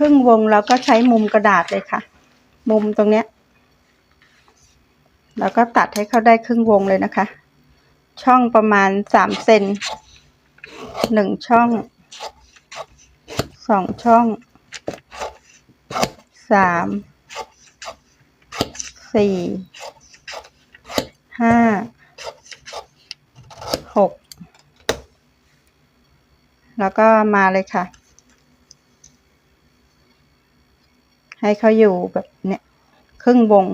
รึ่งวงเราก็ใช้มุมกระดาษเลยค่ะ มุมตรงเนี้ยแล้วก็ตัดให้เขาได้ครึ่งวงเลยนะคะ ช่องประมาณสามเซนหนึ่งช่องสองช่องสามสี่ห้าหกแล้วก็มาเลยค่ะ ให้เขาอยู่แบบเนี้ยครึ่งวง